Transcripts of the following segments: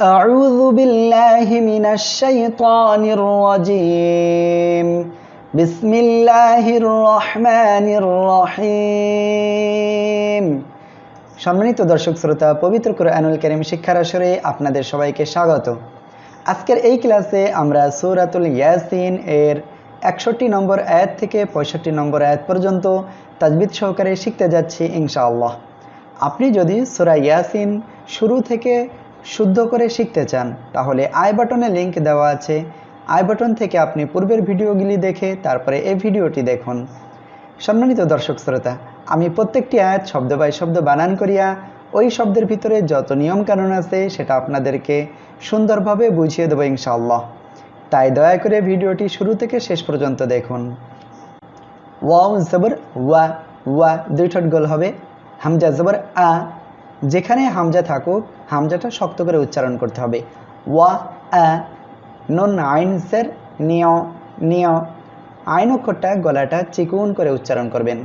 أعوذ بالله من الشيطان الرجيم بسم الله الرحمن الرحيم সম্মানিত দর্শক শ্রোতা পবিত্র কোরআনুল করিম শিক্ষার আসরে আপনাদের সবাইকে স্বাগত আজকের এই ক্লাসে আমরা সৌরাতুল ইয়াসিন এর একষট্টি নম্বর আয়াত থেকে পঁয়ষট্টি নম্বর আয়াত পর্যন্ত তাজবিদ সহকারে শিখতে যাচ্ছি ইনশাআল্লাহ আপনি যদি সুরা ইয়াসিন শুরু থেকে শুদ্ধ করে শিখতে চান, তাহলে আই বাটনে লিংক দেওয়া আছে। আই বাটন থেকে আপনি পূর্বের ভিডিওগুলি দেখে তারপরে এই ভিডিওটি দেখুন। সম্মানিত দর্শক শ্রোতা, আমি প্রত্যেকটি আয়াত শব্দ বাই শব্দ বানান করিয়া ওই শব্দের ভিতরে যত নিয়ম কানুন আছে সেটা আপনাদেরকে সুন্দরভাবে বুঝিয়ে দেবো ইনশাআল্লাহ। তাই দয়া করে ভিডিওটি শুরু থেকে শেষ পর্যন্ত দেখুন। ওয়াও জবর, ওয়া ওয়া, দুই ঠোঁট গোল হবে। হামজা জবর, আ যেখানে হামজা থাকুক, হামজাটা শক্ত করে উচ্চারণ করতে হবে। ওয়া আ নুন, আইন, সের, নিয় নিয়। আইন অক্ষরটা গলাটা চিকুন করে উচ্চারণ করবেন।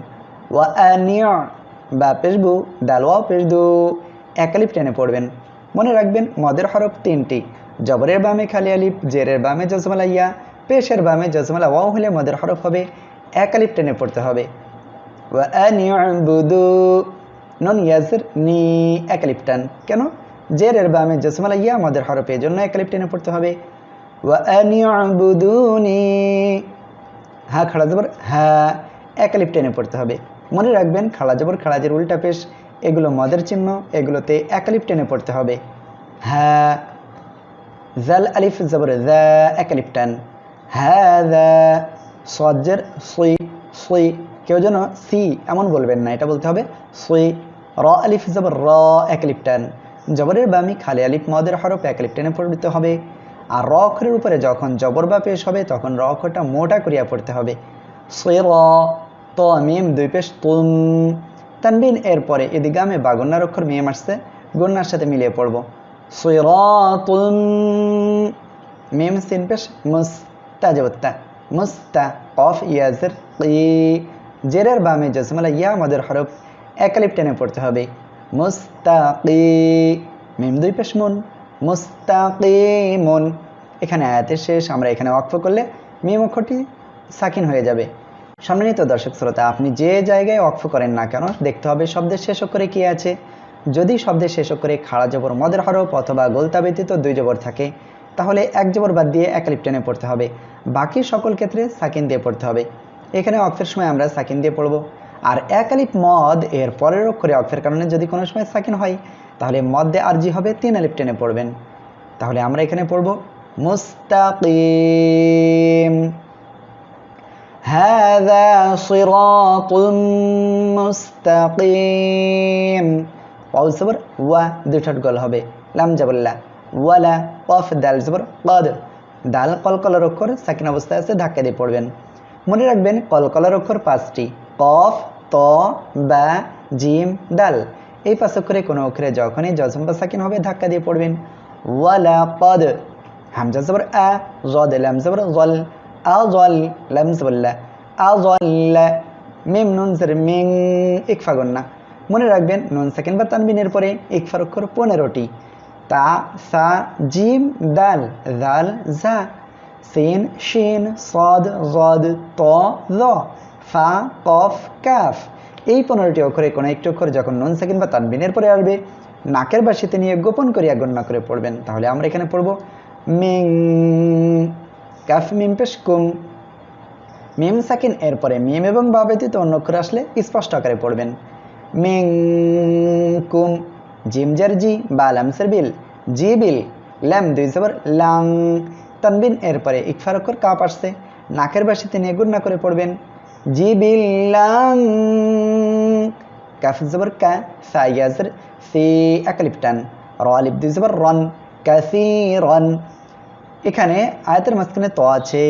ওয়া আ নিয়, বা পেশবু, দাল, ওয়া, পেশদু। একালিপ টেনে পড়বেন। মনে রাখবেন, মদের হরফ তিনটি। জবরের বামে খালি আলিফ, জেরের বামে জজমালা ইয়া পেশের বামে জজমালা ওয়াও হলে মদের হরফ হবে। একালিপ টেনে পড়তে হবে। ওয়া আ নিয়বুদু। নন ইয়াজের নি একালিপ টান কেন? জেরের বামে জজমালা ইয়া মদের হরফ এই জন্য একালিপ টেনে পড়তে হবে। হা খাড়া জবর হ্যাঁ একালিপ টেনে পড়তে হবে। মনে রাখবেন খাড়া জবর খাড়াজের উল্টা পেশ, এগুলো মদের চিহ্ন, এগুলোতে একালিপ টেনে পড়তে হবে। হ্যাঁ জাল আলিফ জবর, জা হ্যাঁ দা সজ্জের সই সই কেউ যেন সি এমন বলবেন না, এটা বলতে হবে সই র আলিফ জবর র টান জবরের বামি খালি আলিফ মদের হরফ টেনে পড়তে হবে, আর র অক্ষরের উপরে যখন জবর বা পেশ হবে, তখন র অক্ষরটা মোটা করিয়া পড়তে হবে। সই র, ত, মিম, দুই পেশ, তুম, তানবিন, এরপরে এদিকে আমি বাগন্নার অক্ষর মিম আসছে গন্যার সাথে মিলিয়ে পড়ব। সই র, তুম, মিম সিন পেশ মুস্তা জবত্তা মুস্তা, কফ, ইয়াজের জেরের বামে জসমালা ইয়া আমাদের হরফ একালিপ টেনে পড়তে হবে। মুস্তাকি মিম দুই পেশ মুন। মুস্তাকিমুন। এখানে আয়াতের শেষ, আমরা এখানে অক্ষ করলে মিম অক্ষরটি সাকিন হয়ে যাবে। সম্মানিত দর্শক শ্রোতা, আপনি যে জায়গায় অক্ষ করেন না কেন, দেখতে হবে শব্দের শেষ করে কি আছে। যদি শব্দের শেষ করে খাড়া জবর মদের হরফ অথবা গোলতা ব্যতীত দুই জবর থাকে, তাহলে এক জবর বাদ দিয়ে একালিপ টেনে পড়তে হবে। বাকি সকল ক্ষেত্রে সাকিন দিয়ে পড়তে হবে। এখানে অক্ষের সময় আমরা সাকিন দিয়ে পড়ব আর একালিপ মদ এর পরের অক্ষরে অক্ষের কারণে যদি কোনো সময় সাকিন হয় তাহলে মদ্দে আরজি হবে তিন আলিপ টেনে পড়বেন তাহলে আমরা এখানে পড়ব মুস্তাকিম هذا صراط মুস্তাকিম ওয়াও জবর ওয়া দুই ঠোঁট গল হবে লাম জাবল্লা ওয়ালা কফ দাল জবর কদ দাল কলকলার অক্ষর সাকিন অবস্থায় আছে ধাক্কা দিয়ে পড়বেন মনে রাখবেন কলকলার অক্ষর পাঁচটি। কফ, ত, বা, জিম, ডাল। এই পাঁচ অক্ষরে কোনো অক্ষরে যখনই জজম বা সাকিন হবে ধাক্কা দিয়ে পড়বেন। ওয়ালা কদ। হামজা জবর আ, জদ, লাম জবর জল আ, জল, লাম জবল্লা আ জল্লা মিম, নুন, জের, মিং, ইকফা, গন্না। মনে রাখবেন নুন সেকেন্ড বা তানবিনের পরে ইকফার অক্ষর পনেরোটি। তা, সা, জিম দাল জাল জা। সিন শিন সদ জদ ত ল ফা কফ কাফ এই পনেরোটি অক্ষরে কোনো একটি অক্ষর যখন নুন সেকেন্ড বা তানবিনের পরে আসবে, নাকের বাসিতে নিয়ে গোপন করিয়া গণ্য করে পড়বেন। তাহলে আমরা এখানে পড়ব, মিং, কাফ, মিম, পেশ, কুম। মিম, সাকিন, এরপরে মিম এবং বা ব্যতীত অন্য অক্ষর আসলে স্পষ্ট আকারে পড়বেন। মিং, কুম, জিম জি বা লামসের বিল, জি বিল ল্যাম দুই জবর লাং। তানবিন এরপরে ইকফার অক্ষর কাপ আসছে। নাকের বাসিতে নিয়ে গুন্না করে পড়বেন জি বিল লাং কাফ জবর কা, সাইয়াজের সি একালিপটান র আলিফ দুই জবর রন কাসি রন এখানে আয়াতের মাঝখানে ত আছে।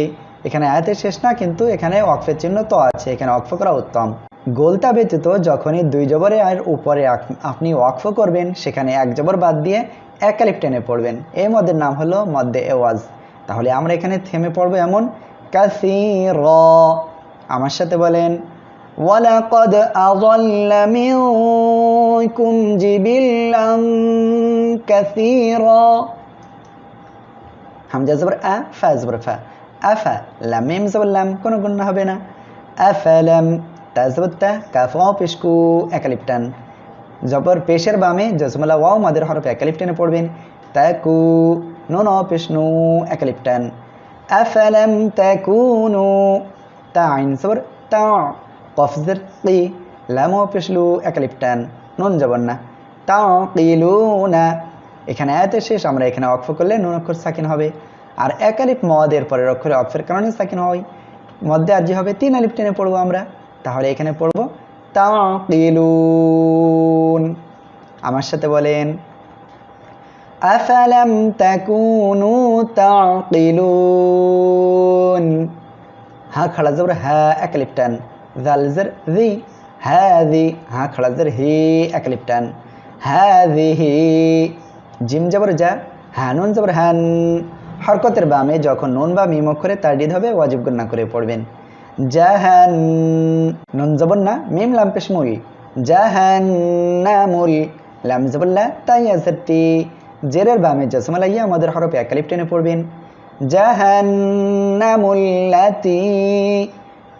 এখানে আয়াতের শেষ না, কিন্তু এখানে অক্ফের চিহ্ন তো আছে। এখানে অক্ফ করা উত্তম। গোলতা ব্যতীত যখনই দুই জবরে আর উপরে আপনি ওয়াকফ করবেন, সেখানে এক জবর বাদ দিয়ে এক আলিফ টেনে পড়বেন। এই মদের নাম হলো মদ্দে এওয়াজ। তাহলে আমরা এখানে থেমে পড়বো এমন কাসি র আমার সাথে বলেন ولقد أضل منكم جبلا كثيرا হামজা জবর আ ফা জবর ফা আফা লাম মিম জবর লাম কোনো গুণ হবে না আফালাম তা জবর তা কাফ অ পেশকু একালিপ টান জবর পেশের বামে জজমালা ওয়াও মাদের হরফে একালিপ টেনে পড়বেন তাকু নুন অ পেশনু একালিপ টান আফালাম তাকুনু তা আইন জবর তা, কফ জের কি লাম অ পেশলু একালিপ টান নুন জবর না। তা, কিলুনা। এখানে আয়াতের শেষ, আমরা এখানে অক্ষ করলে নুন অক্ষর সাকিন হবে। আর এক আলিফ মদের পরের অক্ষরে অক্ষের কারণে সাকিন হয়। মধ্যে আর্জি হবে তিন আলিফ টেনে পড়ব আমরা। তাহলে এখানে পড়ব তাকিলুন আমার সাথে বলেন খড়া জবর হা এক আলিফ টান জাল জের জি হাদি হা খড়া জের হি এক আলিফ টান হাদিহি জিম জবর যা হানুন জবর হান হরকতের বামে যখন নুন বা মিম অক্ষরে তারডিদ হবে ওয়াজিব গুন্না করে পড়বেন জাহান নুন জবর না মিম লাম পেশমুল জাহান্নামুল লাম জবল্লা তাই আসারটি জেরের বামে জসমালাইয়া আমাদের হরফে একালিফ টেনে পড়বেন। জাহান্নামুল্লাতি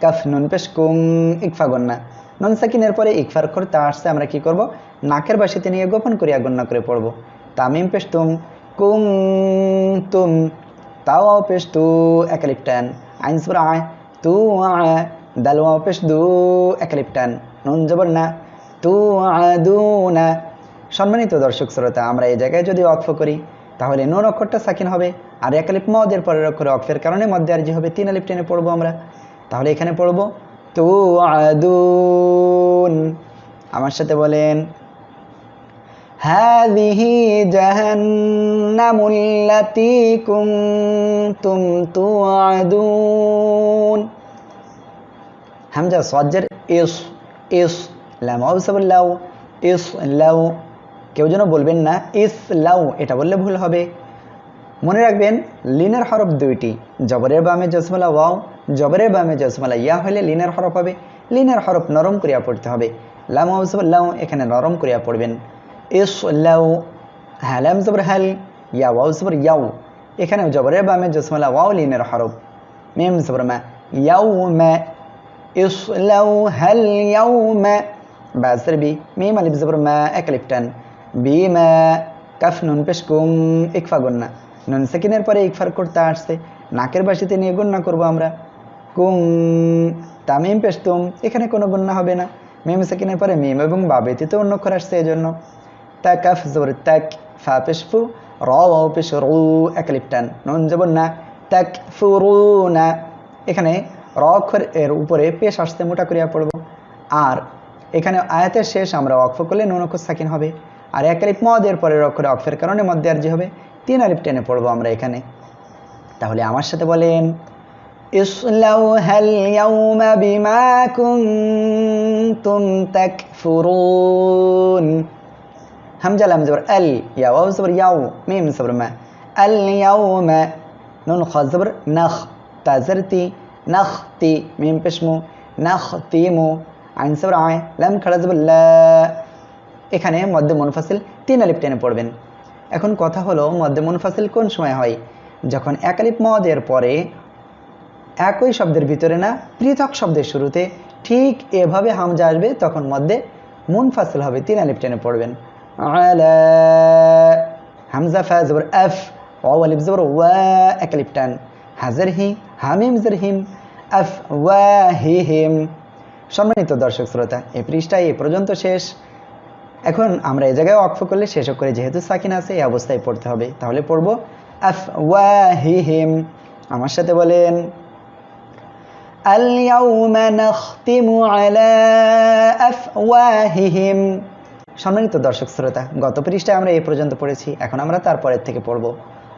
কাফ নুন পেশ কুম ইকফা গন্না। নুন সাকিনের পরে ইকফার অক্ষর তা আসছে, আমরা কি করব? নাকের বাসিতে নিয়ে গোপন করিয়া গণ্য করে পড়ব। তামিম পেশ তুম কুম তুম, তাও পেশ তু একালিপটান আইন সুর আয় তু আয় দাল পেশ দু একালিপটান নুন জবর না, তু আদু না সম্মানিত দর্শক শ্রোতা আমরা এই জায়গায় যদি অক্ষ করি তাহলে নুন অক্ষরটা সাকিন হবে আর এক আলিপ মদের পরের অক্ষরে অক্ষের কারণে মধ্যে আর যে হবে তিন আলিপ টেনে পড়বো আমরা তাহলে এখানে পড়বো তু আদুন আমার সাথে বলেন هذه جهنم التي كنتم توعدون হামজা সজ্জের ইস ইস লাম অবসর লাউ ইস লাউ কেউ যেন বলবেন না, ইস, লাউ, এটা বললে ভুল হবে। মনে রাখবেন, লিনের হরফ দুইটি, জবরের বামে জসমালা ওয়াও, জবরের বামে জসমালা ইয়া হলে লিনের হরফ হবে। লিনের হরফ নরম করিয়া পড়তে হবে। লাম লাউ, এখানে নরম করিয়া পড়বেন। ইস, লাউ হ্যালাম জবর, হ্যাল, ইয়া ওয়াউ জবর, ইয়াউ এখানে জবরের বামে জসমালা ওয়াও, লিনের হরফ। মেম, জবর ম্যা ইয়াউ ম্যা ইস, লাউ, হ্যাল, ইয়াউ, মা বাসরবি মেম, আলিফ, জবর ম্যা একলিফটান বিমা কাফ নুন পেশ কুম ইকফা গন্না। নুন সেকেন্ডের পরে ইকফার করতে আসছে, নাকের বাসিতে নিয়ে গণ্যা করব আমরা। কুম তামিম পেশ তুম, এখানে কোনো গণ্যা হবে না। মিম সেকেন্ডের পরে মিম এবং বাবেতিতে অন্য অক্ষর আসছে এই জন্য তা কাফ জবর তাক ফা পেশ ফু র পেশ রু একালিপ টান। নুন জবর না তাক ফু রু না। এখানে র অক্ষর এর উপরে পেশ আসতে মোটা করিয়া পড়ব। আর এখানে আয়াতের শেষ আমরা অক্ষ করলে নুন অক্ষর সাকিন হবে। আর এক আলিপ মদের পরের অক্ষরে অক্ষের কারণে মধ্যে আর যে হবে তিন আলিপ টেনে পড়বো আমরা এখানে তাহলে আমার সাথে বলেন اصلوها اليوم بما كنتم تكفرون همزة لام زبر ال يا واو زبر ياو ميم زبر ما اليوم نون خا زبر نخ تازرتي نختي ميم بشمو نختيمو আইন সবর আয় লাম খাড়া জবর লা এখানে মধ্যে মুনফাসিল তিন আলিপ টেনে পড়বেন। এখন কথা হলো মধ্যে মুনফাসিল কোন সময় হয়? যখন এক আলিপ মদের পরে একই শব্দের ভিতরে না পৃথক শব্দের শুরুতে ঠিক এভাবে হামজা আসবে, তখন মধ্যে মুনফাসিল হবে, তিন আলিপ টেনে পড়বেন। হামজা ফা জবর এফ, ওয়াও আলিফ জবর এক আলিপ টান। হাজার হি, হামিম জের হিম আফ ওয়া, হি, হিম। সম্মানিত দর্শক শ্রোতা, এই পৃষ্ঠায় এ পর্যন্ত শেষ। এখন আমরা এই জায়গায় অক্ষ করলে শেষ করে যেহেতু সাকিন আছে এই অবস্থায় পড়তে হবে তাহলে পড়বো আফ ওয়া হি হিম আমার সাথে বলেন اليوم نختم على أفواههم সম্মানিত দর্শক শ্রোতা গত পৃষ্ঠায় আমরা এই পর্যন্ত পড়েছি এখন আমরা তারপরের থেকে পড়বো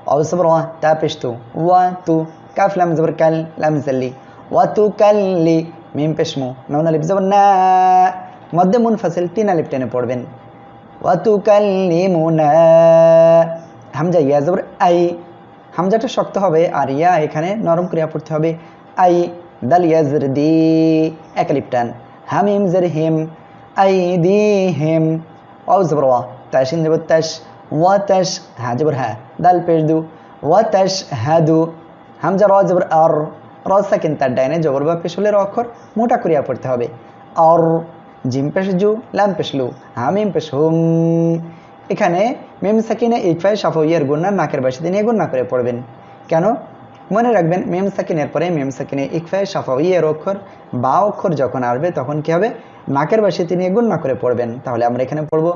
অবসর ওয়া তা পেশতু ওয়া তু কাফ লাম জবর কাল লাম জাল্লি ওয়া তু কাল্লি মিম পেশমু নন আলিফ জবর না মধ্যে মুনফাসিল তিন আলিফ টেনে পড়বেন। ওয়া তু কাল্লি মুনা হামজা ইয়া জবর আই। হামজাটা শক্ত হবে আর ইয়া এখানে নরম ক্রিয়া পড়তে হবে। আই, দাল ইয়াজর দি, এক আলিফ টান। হামিম জের হিম, আই দি হিম। ওয়াও জবর ওয়া তাশিন জবর তাশ। ওয়া তাশ হ্যাঁ জবর হ্যাঁ দাল পেশ দু। ওয়াতাশ হ্যাদু হামজা র জবর আর। র সাকিন তার ডাইনে জবর বা পেশলের অক্ষর মোটা করিয়া পড়তে হবে। আর জিম পেশ জু লাম পেশলু হামিম পেশ হুম। এখানে মেম সাকিনে ইকফাই সাফইয়ের গুন্না নাকের বাসিতে নিয়ে গুন্না করে পড়বেন। কেন? মনে রাখবেন, মেম সাকিনের পরে মেম সাকিনে ইকফাই সাফাইয়ের অক্ষর, বা অক্ষর যখন আসবে তখন কি হবে? নাকের বাসিতে নিয়ে গুন্না করে পড়বেন। তাহলে আমরা এখানে পড়ব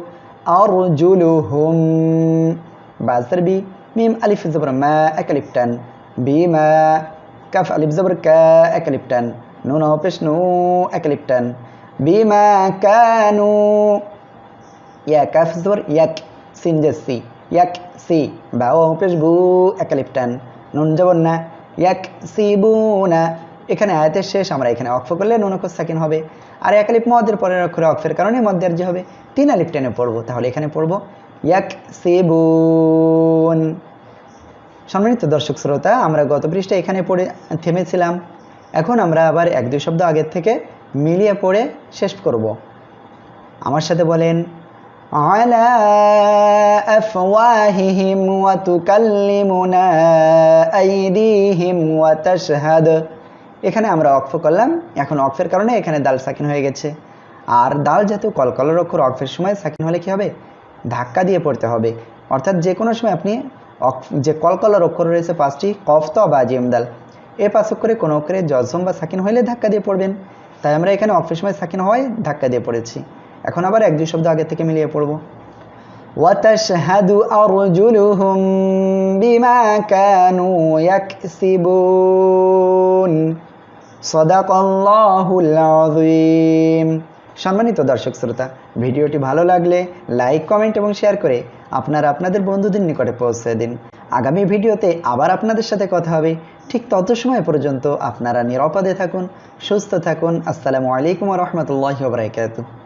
আর জুলু হুম বাজার বি, মিম আলিফ জবর মা একালিপটান বি মা, কাফ আলিফ জবর কা একালিপটান নুন পেশ নু একালিপটান বিমা কানু। ইয়া কাফ জবর ইয়াক, সিন যে সি। ইয়াক, সি বাও পেশ বু, একালিপটান। নুন জবর না, ইয়াক, সি, বু, না। এখানে আয়াতের শেষ, আমরা এখানে অক্ফ করলে নুন অক্ষর সাকিন হবে। আর এক মদের পরের অক্ষরে অক্ষের কারণে মদের যে হবে, তিন আলিফ টেনে পড়ব। তাহলে এখানে পড়ব, ইয়াক, সি বুন সম্মানিত দর্শক শ্রোতা, আমরা গত পৃষ্ঠা এখানে পড়ে, থেমেছিলাম। এখন আমরা আবার এক দুই শব্দ আগের থেকে মিলিয়ে পড়ে শেষ করব আমার সাথে বলেন على أفواههم وتكلمنا أيديهم وتشهد এখানে আমরা অক্ফ করলাম এখন অক্ফের কারণে এখানে দাল সাকিন হয়ে গেছে আর দাল যেহেতু কলকলার অক্ষর অক্ফের সময় সাকিন হলে কি হবে ধাক্কা দিয়ে পড়তে হবে অর্থাৎ যে কোনো সময় আপনি অক্ফ যে কলকলার অক্ষর রয়েছে পাঁচটি কফ তো বা জিম দাল এ পাঁচ অক্ষরে কোনো অক্ষরে জজম বা সাকিন হলে ধাক্কা দিয়ে পড়বেন তাই আমরা এখানে অক্ফের সময় সাকিন হওয়ায় ধাক্কা দিয়ে পড়েছি এখন আবার এক দুই শব্দ আগে থেকে মিলিয়ে পড়বো وتشهد أرجلهم بما كانوا يكسبون صدق الله العظيم সম্মানিত দর্শক শ্রোতা ভিডিওটি ভালো লাগলে লাইক কমেন্ট এবং শেয়ার করে আপনারা আপনাদের বন্ধুদের নিকটে পৌঁছে দিন আগামী ভিডিওতে আবার আপনাদের সাথে কথা হবে ঠিক তত সময় পর্যন্ত আপনারা নিরাপদে থাকুন সুস্থ থাকুন। আসসালামু আলাইকুম রহমতুল্লাহ বরাকাতুহ।